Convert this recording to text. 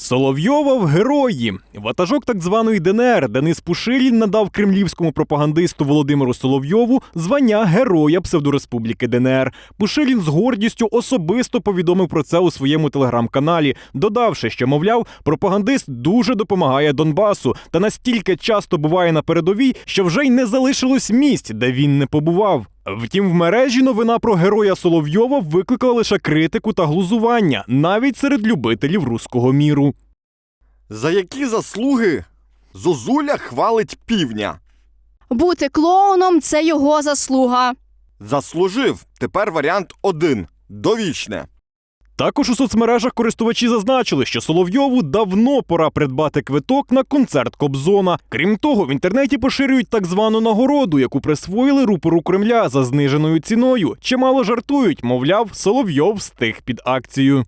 Соловйова в герої. Ватажок так званої ДНР Денис Пушилін надав кремлівському пропагандисту Володимиру Соловйову звання Героя Псевдореспубліки ДНР. Пушилін з гордістю особисто повідомив про це у своєму телеграм-каналі, додавши, що, мовляв, пропагандист дуже допомагає Донбасу та настільки часто буває на передовій, що вже й не залишилось місць, де він не побував. Втім, в мережі новина про героя Соловйова викликала лише критику та глузування, навіть серед любителів руського міру. За які заслуги Зозуля хвалить півня? Бути клоуном це його заслуга. Заслужив. Тепер варіант один довічне. Також у соцмережах користувачі зазначили, що Соловйову давно пора придбати квиток на концерт Кобзона. Крім того, в інтернеті поширюють так звану нагороду, яку присвоїли рупору Кремля за зниженою ціною. Чимало жартують, мовляв, Соловйов стих під акцію.